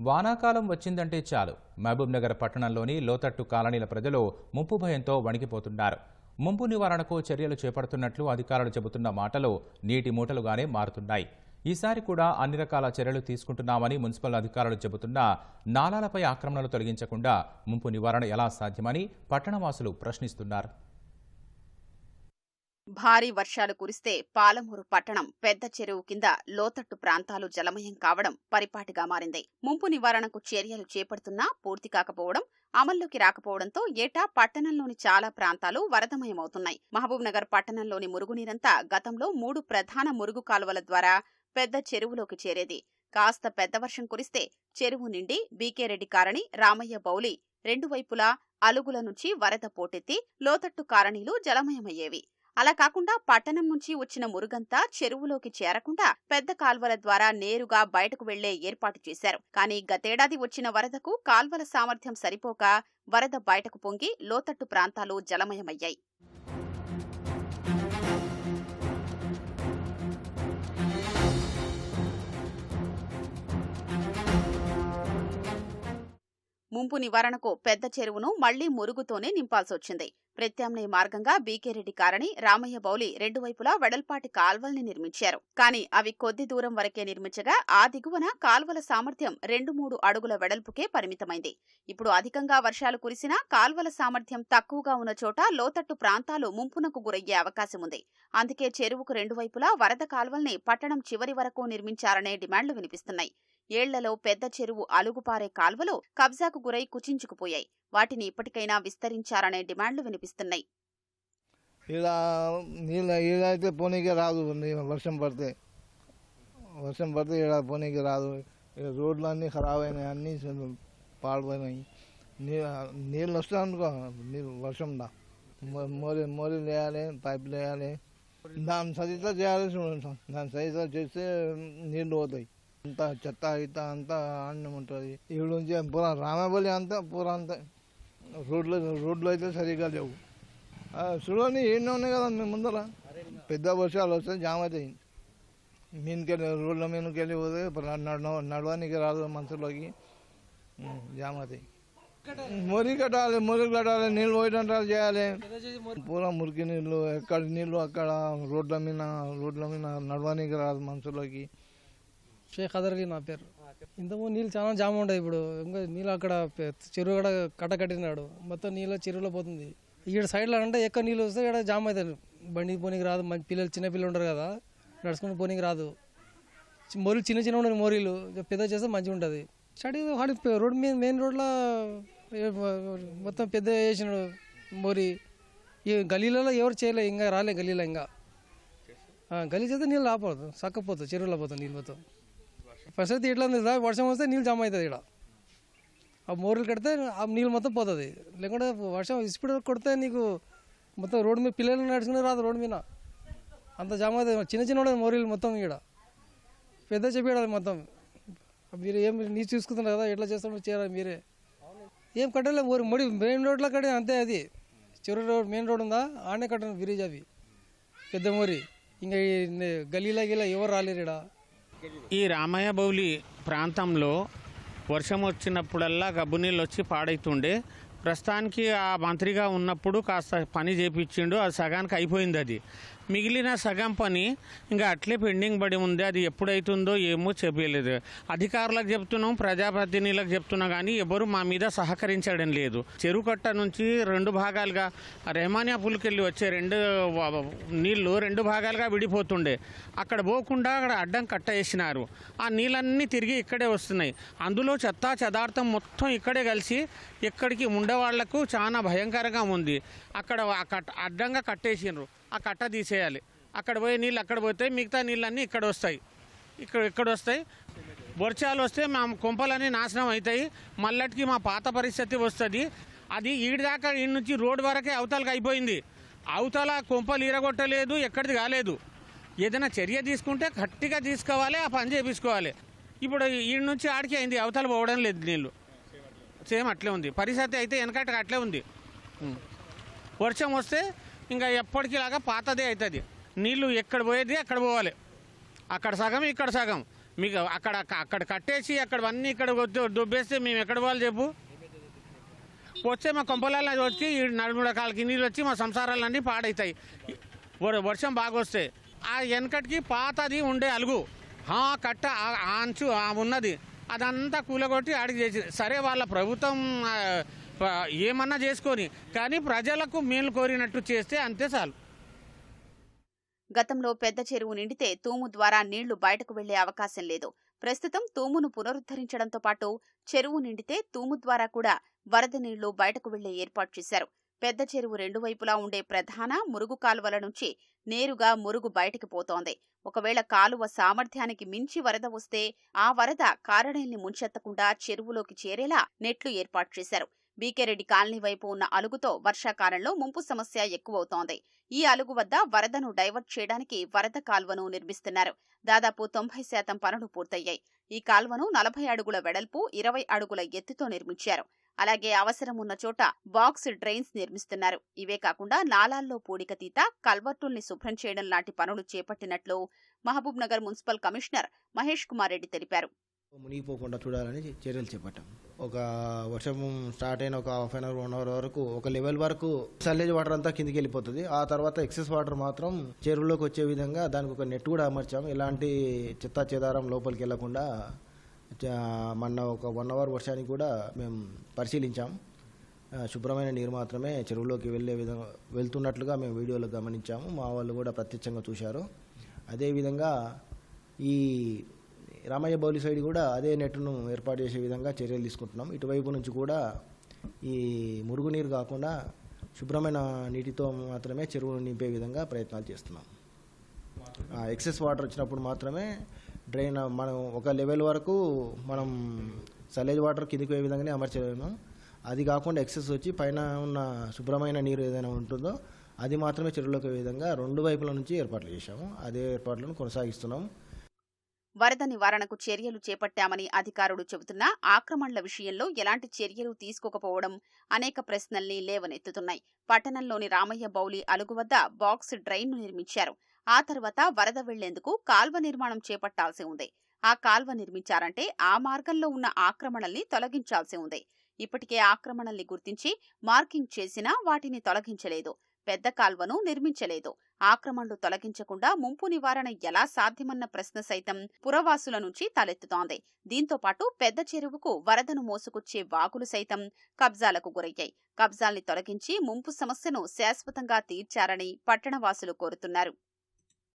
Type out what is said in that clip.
వానాకాలం వచ్చిందంటే చాలు. మహబూబ్నగర్ పట్టణంలోని లోతట్టు కాలనీల ప్రజలు ముంపు భయంతో వణికిపోతున్నారు. ముంపు నివారణకు చర్యలు చేపడుతున్నట్లు అధికారులు చెబుతున్న మాటలు నీటి మూటలుగానే మారుతున్నాయి. ఈసారి కూడా అన్ని రకాల చర్యలు తీసుకుంటున్నామని మున్సిపల్ అధికారులు చెబుతున్నా నాలాలపై ఆక్రమణలు తొలగించకుండా ముంపు నివారణ ఎలా సాధ్యమని పట్టణవాసులు ప్రశ్నిస్తున్నారు. భారీ వర్షాలు కురిస్తే పాలమూరు పట్టణం పెద్ద చెరువు కింద లోతట్టు ప్రాంతాలు జలమయం కావడం పరిపాటిగా మారింది. ముంపు నివారణకు చర్యలు చేపడుతున్నా పూర్తి కాకపోవడం అమల్లోకి రాకపోవడంతో ఏటా పట్టణంలోని చాలా ప్రాంతాలు వరదమయమవుతున్నాయి. మహబూబ్నగర్ పట్టణంలోని మురుగునీరంతా గతంలో మూడు ప్రధాన మురుగు కాలువల ద్వారా పెద్ద చెరువులోకి చేరేది. కాస్త పెద్ద వర్షం కురిస్తే చెరువు నిండి బీకేరెడ్డి కారణి రామయ్య బౌలి రెండు వైపులా అలుగుల నుంచి వరద పోటెత్తి లోతట్టు కారణీలు జలమయమయ్యేవి. అలా కాకుండా పట్టణం నుంచి వచ్చిన మురుగంతా చెరువులోకి చేరకుండా పెద్ద కాల్వల ద్వారా నేరుగా బయటకు వెళ్ళే ఏర్పాటు చేశారు. కానీ గతేడాది వచ్చిన వరదకు కాల్వల సామర్థ్యం సరిపోక వరద బయటకు పొంగి లోతట్టు ప్రాంతాలు జలమయమయ్యాయి. ముంపు నివారణకు పెద్ద చెరువును మళ్ళీ మురుగుతోనే నింపాల్సొచ్చింది. ప్రత్యామ్నాయ మార్గంగా బీకేరెడ్డి కారని కారణి రామయ్య బౌలి రెండు వైపులా వెడల్పాటి కాల్వల్ని నిర్మించారు. కానీ అవి కొద్ది దూరం వరకే నిర్మించగా ఆ దిగువన కాల్వల సామర్థ్యం రెండు మూడు అడుగుల వెడల్పుకే పరిమితమైంది. ఇప్పుడు అధికంగా వర్షాలు కురిసినా కాల్వల సామర్థ్యం తక్కువగా ఉన్న చోట లోతట్టు ప్రాంతాలు ముంపునకు గురయ్యే అవకాశం ఉంది అందుకే చెరువుకు రెండు వైపులా వరద కాల్వల్ని పట్టణం చివరి వరకు నిర్మించారనే డిమాండ్లు వినిపిస్తున్నాయి. ఏళ్ళలో పెద్ద చెరువు అలుగుపారే కాల్వలు కబ్జాకు గురై కుచించుకుపోయాయి. వాటిని ఇప్పటికైనా విస్తరించారనే డిమాండ్లు వినిపిస్తున్నాయి. ఇలా నీళ్ళు ఈడ అయితే పోనీకే రాదు. వర్షం పడితే వర్షం పడితే ఈడ పోనీకి రాదు. రోడ్లు అన్నీ ఖరాబ్ అయినాయి అన్నీ పాడిపోయినాయి నీళ్ళు వస్తాయి అనుకో నీళ్ళు వర్షం దా మో- మోరీ వేయాలి పైపులు వేయాలి దాని సరిగ్గా చేయాలి చూడండి దాని సరిగ్గా చేస్తే నీళ్ళు పోతాయి. అంతా చెత్త ఇత అంతా అన్నం ఉంటుంది. ఇక్కడ నుంచి పూరా రామబలి అంతా పూరా అంతా. రోడ్లు రోడ్లు అయితే సరిగా లేవు. చూడని చూడండి ఎన్నో ఉన్నాయి కదా మీ ముందర. పెద్ద వర్షాలు వస్తే జామ్ అవుతాయి మీదకెళ్ళి రోడ్ల మీదకెళ్ళి పోతే నడ నడవడానికి రాదు మనుషులకి. జామ జామ్ అవుతాయి మురి కట్టాలి మురి కట్టాలి నీళ్ళు పోయేటట్టు చేయాలి. పూరా మురికి నీళ్ళు ఎక్కడ నీళ్ళు అక్కడ రోడ్ల మీద రోడ్ల మీద నడవడానికి రాదు మనుషులకి. షేక్ అదర్లీ నా పేరు. ఇంతకుముందు నీళ్ళు చాలా జామ ఉండదు ఇప్పుడు. ఇంకా నీళ్ళు అక్కడ చెరువు కూడా కట్ట కట్టినాడు. మొత్తం నీళ్ళు చెరువులో పోతుంది. ఇక్కడ సైడ్లో అంటే ఎక్కువ నీళ్ళు వస్తే ఇక్కడ జామ్ అవుతాయి బండి పోనీకి రాదు. మంచి పిల్లలు చిన్న పిల్లలు ఉంటారు కదా నడుచుకుని పోనీకి రాదు. చి- చిన్న చిన్న ఉండదు మోరీలు. పెద్ద చేస్తే మంచిగా ఉంటుంది. స్టడీ వాడి రోడ్ మీద మెయిన్ రోడ్లో మొత్తం పెద్ద వేసినాడు మోరీ. ఈ గలీలలో ఎవరు చేయలే ఇంకా రాలే గలీలో ఇంకా. గలీ చేస్తే నీళ్ళు రాపోదు సక్కపోతుంది చెరువులో పోతుంది నీళ్ళు మొత్తం. ప్రసాద్ది ఇట్లా ఉంది సార్ వర్షం వస్తే నీళ్ళు జమ అవుతుంది ఇక్కడ. ఆ మోరీలు కడితే ఆ నీళ్ళు మొత్తం పోతుంది. లేకుంటే వర్షం స్పీడ్ కొడితే నీకు మొత్తం రోడ్డు మీద పిల్లలు నడుచుకునే రాదు రోడ్డు మీద. అంత జామ అవుతుంది. చిన్న చిన్న ఉండదు మోరీలు మొత్తం ఇక్కడ. పెద్ద చెప్పాడు మొత్తం. మీరు ఏం నీ చూసుకుంటున్నారు కదా ఎట్లా చేస్తామో చేయాలి మీరే. ఏం కట్టలేదు మోరి మడి మెయిన్ రోడ్లో కట్టే అంతే అది. చివరి రోడ్ మెయిన్ రోడ్ ఉందా? ఆడనే కట్టడం బ్రిడ్జ్ అవి. పెద్ద మోరి. ఇంకా ఈ గలీలా గిలా ఎవరు రాలేరు ఇక్కడ. ఈ రామయ్య బౌలి ప్రాంతంలో వర్షం వచ్చినప్పుడల్లా గబ్బు నీళ్ళు వచ్చి పాడైతుండే. ప్రస్తుతానికి ఆ మంత్రిగా ఉన్నప్పుడు కాస్త పని చేపించిండు అది సగానికి అయిపోయింది అది. మిగిలిన సగం పని ఇంకా అట్లే పెండింగ్ పడి ఉంది. అది ఎప్పుడైతుందో ఏమో చెప్పలేదు. అధికారులకు చెప్తున్నాం ప్రజాప్రతినిధులకు చెప్తున్నా కానీ ఎవరు మా మీద సహకరించడం లేదు. చెరువు కట్ట నుంచి రెండు భాగాలుగా రెహమానియా పుల్కెళ్ళి వచ్చే రెండు నీళ్ళు రెండు భాగాలుగా విడిపోతుండే. అక్కడ పోకుండా అక్కడ అడ్డం కట్ట వేసినారు. ఆ నీళ్ళన్నీ తిరిగి ఇక్కడే వస్తున్నాయి. అందులో చెత్త చెదార్థం మొత్తం ఇక్కడే కలిసి ఇక్కడికి ఉండేవాళ్ళకు చాలా భయంకరంగా ఉంది. అక్కడ అడ్డంగా కట్టేసిండ్రు ఆ కట్ట తీసేయాలి. అక్కడ పోయే నీళ్ళు అక్కడ పోతాయి మిగతా నీళ్ళన్నీ ఇక్కడ వస్తాయి. ఇక్కడ ఇక్కడ వస్తాయి? వర్షాలు వస్తే మా కొంపలన్నీ నాశనం అవుతాయి. మళ్ళటికి మా పాత పరిస్థితి వస్తుంది. అది ఈడి దాకా ఈ నుంచి రోడ్డు వరకే అవతలకి అయిపోయింది. అవతల కొంపలు ఇరగొట్టలేదు ఎక్కడిది కాలేదు. ఏదైనా చర్య తీసుకుంటే గట్టిగా తీసుకోవాలి ఆ పని చేపించుకోవాలి. ఇప్పుడు ఈ నుంచి ఆడికి అయింది అవతల పోవడం లేదు నీళ్ళు. సేమ్ అట్లే ఉంది. పరిస్థితి అయితే వెనకటికి అట్లే ఉంది. వర్షం వస్తే ఇంకా ఎప్పటికీలాగా పాతదే అవుతుంది నీళ్ళు ఎక్కడ పోయేది అక్కడ పోవాలి. అక్కడ సగం ఇక్కడ సగం. మీకు అక్కడ అక్కడ కట్టేసి అక్కడ అన్నీ ఇక్కడ దుబ్బేస్తే మేము ఎక్కడ పోవాలి చెప్పు? వచ్చే మా కొంపలలో వచ్చి ఈ నలుగురు నీళ్ళు వచ్చి మా సంసారాలన్నీ పాడవుతాయి వర్షం బాగా వస్తే ఆ వెనకటికి పాతది ఉండే అలుగు. ఆ కట్ట ఆ అంచు ఆ ఉన్నది. అదంతా కూలగొట్టి ఆడికి చేసి సరే వాళ్ళ ప్రభుత్వం ఏమన్నా చేసుకొని కానీ ప్రజలకు మేలు కోరినట్టు చేస్తే అంతే చాలు. గతంలో పెద్ద చెరువు నిండితే తూము ద్వారా నీళ్ళు బయటకు వెళ్ళే అవకాశం లేదు. ప్రస్తుతం తూమును పునరుద్ధరించడంతో పాటు చెరువు నిండితే తూము ద్వారా కూడా వరద నీళ్ళు బయటకు వెళ్ళే ఏర్పాటు చేశారు. పెద్ద చెరువు రెండు వైపులా ఉండే ప్రధాన మురుగు కాలువల నుంచి నేరుగా మురుగు బయటికి పోతోంది. ఒకవేళ కాలువ సామర్థ్యానికి మించి వరద వస్తే ఆ వరద కారణేల్ని ముంచెత్తకుండా చెరువులోకి చేరేలా నెట్లు ఏర్పాటు చేశారు. బీకేరెడ్డి కాలనీ వైపు ఉన్న అలుగుతో వర్షాకాలంలో ముంపు సమస్య ఎక్కువవుతోంది. ఈ అలుగు వద్ద వరదను డైవర్ట్ చేయడానికి వరద కాల్వను నిర్మిస్తున్నారు. దాదాపు తొంభై శాతం పనులు పూర్తయ్యాయి. ఈ కాల్వను నలభై అడుగుల వెడల్పు ఇరవై అడుగుల ఎత్తుతో నిర్మించారు. అలాగే అవసరం ఉన్న చోట బాక్స్ డ్రైన్స్ నిర్మిస్తున్నారు. ఇవే కాకుండా నాలాల్లో పూడిక తీత కల్వర్టుల్ని శుభ్రం చేయడం లాంటి పనులు చేపట్టినట్లు మహబూబ్ నగర్ మున్సిపల్ కమిషనర్ మహేష్ కుమార్ రెడ్డి తెలిపారు. మునిగిపోకుండా చూడాలని చర్యలు చేపట్టాం. ఒక వర్షం స్టార్ట్ అయిన ఒక half an hour one hour వరకు ఒక లెవెల్ వరకు సల్లేజ్ వాటర్ అంతా కిందికి వెళ్ళిపోతుంది. ఆ తర్వాత ఎక్సెస్ వాటర్ మాత్రం చెరువులోకి వచ్చే విధంగా దానికి ఒక నెట్ కూడా అమర్చాం. ఎలాంటి చెత్త చెదారం లోపలికి వెళ్ళకుండా మొన్న ఒక వన్ అవర్ వర్షానికి కూడా మేము పరిశీలించాం. శుభ్రమైన నీరు మాత్రమే చెరువులోకి వెళ్ళే విధంగా వెళ్తున్నట్లుగా మేము వీడియోలో గమనించాము. మా వాళ్ళు కూడా ప్రత్యక్షంగా చూశారు. అదేవిధంగా ఈ రామయ్య బౌలి సైడ్ కూడా అదే నెట్ను ఏర్పాటు చేసే విధంగా చర్యలు తీసుకుంటున్నాం. ఇటువైపు నుంచి కూడా ఈ మురుగునీరు కాకుండా శుభ్రమైన నీటితో మాత్రమే చెరువును నింపే విధంగా ప్రయత్నాలు చేస్తున్నాం. ఎక్సెస్ వాటర్ వచ్చినప్పుడు మాత్రమే డ్రైన్ మనం ఒక లెవెల్ వరకు మనం సలేజ్ వాటర్ కిందికి పోయే విధంగానే అమర్చలేము. అది కాకుండా ఎక్సెస్ వచ్చి పైన ఉన్న శుభ్రమైన నీరు ఏదైనా ఉంటుందో అది మాత్రమే చెరువులోకి విధంగా రెండు వైపుల నుంచి ఏర్పాట్లు చేశాము. అదే ఏర్పాట్లను కొనసాగిస్తున్నాం వరద నివారణకు చర్యలు చేపట్టామని అధికారులు చెబుతున్నా ఆక్రమణల విషయంలో ఎలాంటి చర్యలు తీసుకోకపోవడం అనేక ప్రశ్నల్ని లేవనెత్తుతున్నాయి. పట్టణంలోని రామయ్య బౌలి అలుగు వద్ద బాక్స్ డ్రైన్ను నిర్మించారు. ఆ తర్వాత వరద వెళ్ళేందుకు కాల్వ నిర్మాణం చేపట్టాల్సి ఉంది. ఆ కాల్వ నిర్మించారంటే ఆ మార్గంలో ఉన్న ఆక్రమణల్ని తొలగించాల్సి ఉంది. ఇప్పటికే ఆక్రమణల్ని గుర్తించి మార్కింగ్ చేసినా వాటిని తొలగించలేదు. పెద్ద కాల్వను నిర్మించలేదు. ఆక్రమణలు తొలగించకుండా ముంపు నివారణ ఎలా సాధ్యమన్న ప్రశ్న సైతం పురవాసుల నుంచి తలెత్తుతోంది. దీంతో పాటు పెద్ద చెరువుకు వరదను మోసుకొచ్చే వాగులు సైతం కబ్జాలకు గురయ్యాయి. కబ్జాల్ని తొలగించి ముంపు సమస్యను శాశ్వతంగా తీర్చారని పట్టణవాసులు కోరుతున్నారు.